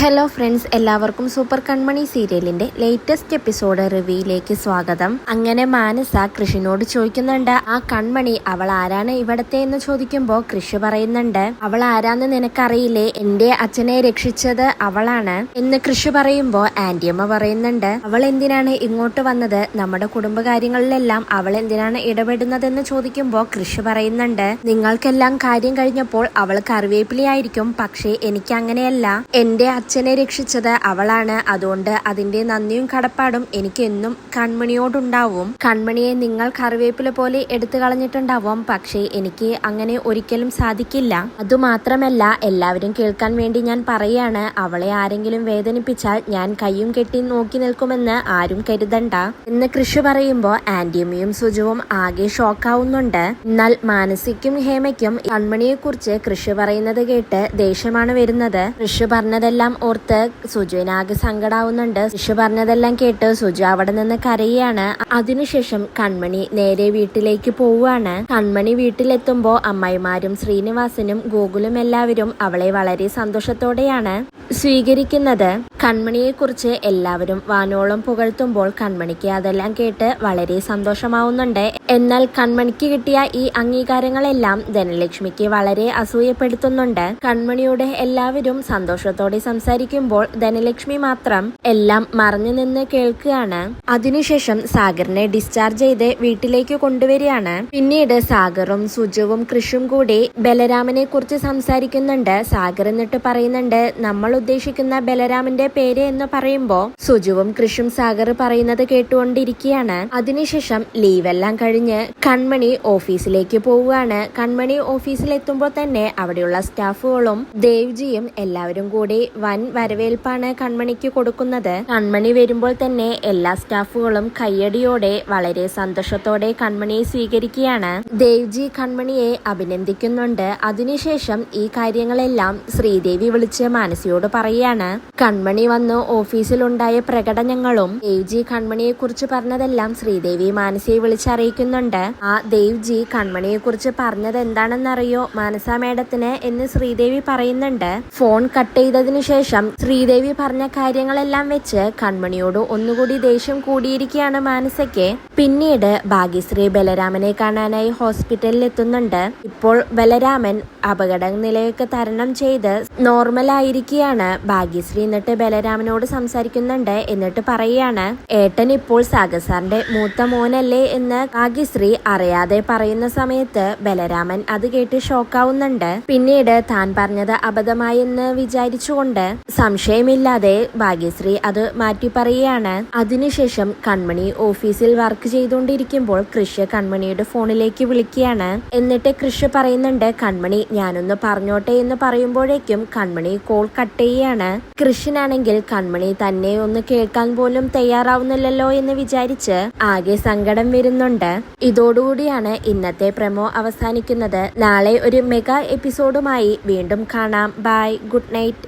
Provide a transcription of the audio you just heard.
Hello friends എല്ലാവർക്കും super Kanmani സീരിയലിന്റെ latest episode റിവ്യൂയിലേക്ക് സ്വാഗതം. അങ്ങനെ മാനസ കൃഷിനോട് ചോദിക്കുന്നുണ്ട് ആ കൺമണി അവൾ ആരാണ് ഇവിടത്തെ? എന്ന് ചോദിക്കുമ്പോൾ കൃഷി പറയുന്നുണ്ട് അവൾ ആരാന്ന് നിനക്കറിയില്ലേ? എന്റെ അച്ഛനെ രക്ഷിച്ചത് അവളാണ്. എന്ന് കൃഷി പറയുമ്പോൾ ആന്റിയമ്മ പറയുന്നുണ്ട് അവൾ എന്തിനാണ് ഇങ്ങോട്ട് വന്നത്? നമ്മുടെ കുടുംബകാര്യങ്ങളിലെല്ലാം അവൾ എന്തിനാണ് ഇടപെടുന്നതെന്ന് ചോദിക്കുമ്പോൾ കൃഷി പറയുന്നുണ്ട് നിങ്ങൾക്കെല്ലാം കാര്യം കഴിഞ്ഞപ്പോൾ അവൾ കറിവേപ്പിലയായിരിക്കും പക്ഷേ എനിക്ക് അങ്ങനെയല്ല എന്റെ അച്ഛനെ രക്ഷിച്ചത് അവളാണ്. അതുകൊണ്ട് അതിന്റെ നന്ദിയും കടപ്പാടും എനിക്ക് എന്നും കൺമണിയോടുണ്ടാവും. കൺമണിയെ നിങ്ങൾ കറിവേപ്പില പോലെ എടുത്തു കളഞ്ഞിട്ടുണ്ടാവും. പക്ഷേ എനിക്ക് അങ്ങനെ ഒരിക്കലും സാധിക്കില്ല. അതുമാത്രമല്ല എല്ലാവരും കേൾക്കാൻ വേണ്ടി ഞാൻ പറയാണ്. അവളെ ആരെങ്കിലും വേദനിപ്പിച്ചാൽ ഞാൻ കയ്യും കെട്ടി നോക്കി നിൽക്കുമെന്ന് ആരും കരുതണ്ട. എന്ന് കൃഷി പറയുമ്പോൾ ആന്റിയമ്മയും സുജുവും ആകെ ഷോക്കാവുന്നുണ്ട്. എന്നാൽ മാനസിക്കും ഹേമയ്ക്കും കൺമണിയെ കുറിച്ച് കൃഷി പറയുന്നത് കേട്ട് ദേഷ്യമാണ് വരുന്നത്. കൃഷി പറഞ്ഞതെല്ലാം ഓർത്ത് സുജുവിനാകെ സങ്കടാവുന്നുണ്ട്. ശിശു പറഞ്ഞതെല്ലാം കേട്ട് സുജു അവിടെ നിന്ന് കരയാണ്. അതിനുശേഷം കൺമണി നേരെ വീട്ടിലേക്ക് പോവുകയാണ്. കൺമണി വീട്ടിലെത്തുമ്പോ അമ്മായിമാരും ശ്രീനിവാസനും ഗോകുലും എല്ലാവരും അവളെ വളരെ സന്തോഷത്തോടെയാണ് സ്വീകരിക്കുന്നത്. കൺമണിയെ കുറിച്ച് എല്ലാവരും വാനോളം പുകഴ്ത്തുമ്പോൾ കൺമണിക്ക് അതെല്ലാം കേട്ട് വളരെ സന്തോഷമാവുന്നുണ്ട്. എന്നാൽ കൺമണിക്ക് കിട്ടിയ ഈ അംഗീകാരങ്ങളെല്ലാം ധനലക്ഷ്മിക്ക് വളരെ അസൂയപ്പെടുത്തുന്നുണ്ട്. കൺമണിയുടെ എല്ലാവരും സന്തോഷത്തോടെ സംസാരിക്കുമ്പോൾ ധനലക്ഷ്മി മാത്രം എല്ലാം മറഞ്ഞു നിന്ന് കേൾക്കുകയാണ്. അതിനുശേഷം സാഗറിനെ ഡിസ്ചാർജ് ചെയ്ത് വീട്ടിലേക്ക് കൊണ്ടുവരികയാണ്. പിന്നീട് സാഗറും സുജുവും കൃഷും കൂടി ബലരാമനെ കുറിച്ച് സംസാരിക്കുന്നുണ്ട്. സാഗർ എന്നിട്ട് പറയുന്നുണ്ട് നമ്മൾ ഉദ്ദേശിക്കുന്ന ബലരാമന്റെ പേര് എന്ന് പറയുമ്പോ സുജുവും കൃഷും സാഗർ പറയുന്നത് കേട്ടുകൊണ്ടിരിക്കുകയാണ്. അതിനുശേഷം ലീവെല്ലാം കഴിഞ്ഞ് കൺമണി ഓഫീസിലേക്ക് പോവുകയാണ്. കൺമണി ഓഫീസിൽ എത്തുമ്പോൾ തന്നെ അവിടെയുള്ള സ്റ്റാഫുകളും ദേവ്ജിയും എല്ലാവരും കൂടി വൻ വരവേൽപ്പാണ് കൺമണിക്ക് കൊടുക്കുന്നത്. കൺമണി വരുമ്പോൾ തന്നെ എല്ലാ സ്റ്റാഫുകളും കയ്യടിയോടെ വളരെ സന്തോഷത്തോടെ കൺമണിയെ സ്വീകരിക്കുകയാണ്. ദേവ്ജി കൺമണിയെ അഭിനന്ദിക്കുന്നുണ്ട്. അതിനുശേഷം ഈ കാര്യങ്ങളെല്ലാം ശ്രീദേവി വിളിച്ച് മാനസിയോട് പറയുകയാണ്. കൺമണി വന്ന് ഓഫീസിലുണ്ടായ പ്രകടനങ്ങളും ദേവ്ജി കൺമണിയെ കുറിച്ച് പറഞ്ഞതെല്ലാം ശ്രീദേവി മാനസിയെ വിളിച്ചറിയിക്കുന്നുണ്ട്. ആ ദേവ്ജി കൺമണിയെ കുറിച്ച് പറഞ്ഞത് എന്താണെന്നറിയോ മാനസ മേഡത്തിന് എന്ന് ശ്രീദേവി പറയുന്നുണ്ട്. ഫോൺ കട്ട് ചെയ്തതിനു ശേഷം ശ്രീദേവി പറഞ്ഞ കാര്യങ്ങളെല്ലാം വെച്ച് കൺമണിയോട് ഒന്നുകൂടി ദേഷ്യം കൂടിയിരിക്കുകയാണ് മാനസയ്ക്ക്. പിന്നീട് ഭാഗ്യശ്രീ ബലരാമനെ കാണാനായി ഹോസ്പിറ്റലിൽ എത്തുന്നുണ്ട്. ഇപ്പോൾ ബലരാമൻ അപകട നിലയൊക്കെ തരണം ചെയ്ത് നോർമൽ നോർമലായിരിക്കുകയാണ് ഭാഗ്യശ്രീ എന്നിട്ട് ബലരാമനോട് സംസാരിക്കുന്നുണ്ട്. എന്നിട്ട് പറയുകയാണ് ഏട്ടൻ ഇപ്പോൾ സാഗസാറിന്റെ മൂത്ത മോനല്ലേ എന്ന് ഭാഗ്യശ്രീ അറിയാതെ പറയുന്ന സമയത്ത് ബലരാമൻ അത് കേട്ട് ഷോക്കാവുന്നുണ്ട് പിന്നീട് താൻ പറഞ്ഞത് അബദ്ധമായെന്ന് വിചാരിച്ചുകൊണ്ട് സംശയമില്ലാതെ ഭാഗ്യശ്രീ അത് മാറ്റി പറയുകയാണ് അതിനുശേഷം കൺമണി ഓഫീസിൽ വർക്ക് ചെയ്തുകൊണ്ടിരിക്കുമ്പോൾ കൃഷ കൺമണിയുടെ ഫോണിലേക്ക് വിളിക്കുകയാണ്. എന്നിട്ട് കൃഷ് പറയുന്നുണ്ട് കൺമണി ഞാനൊന്ന് പറഞ്ഞോട്ടെ എന്ന് പറയുമ്പോഴേക്കും കൺമണി കോൾ കട്ട് ചെയ്യുകയാണ് കൃഷ്ണനാണെങ്കിൽ കൺമണി തന്നെ ഒന്ന് കേൾക്കാൻ പോലും തയ്യാറാവുന്നില്ലല്ലോ എന്ന് വിചാരിച്ച് ആകെ സങ്കടം വരുന്നുണ്ട്. ഇതോടുകൂടിയാണ് ഇന്നത്തെ പ്രമോ അവസാനിക്കുന്നത്. നാളെ ഒരു മെഗാ എപ്പിസോഡുമായി വീണ്ടും കാണാം. Bye good night.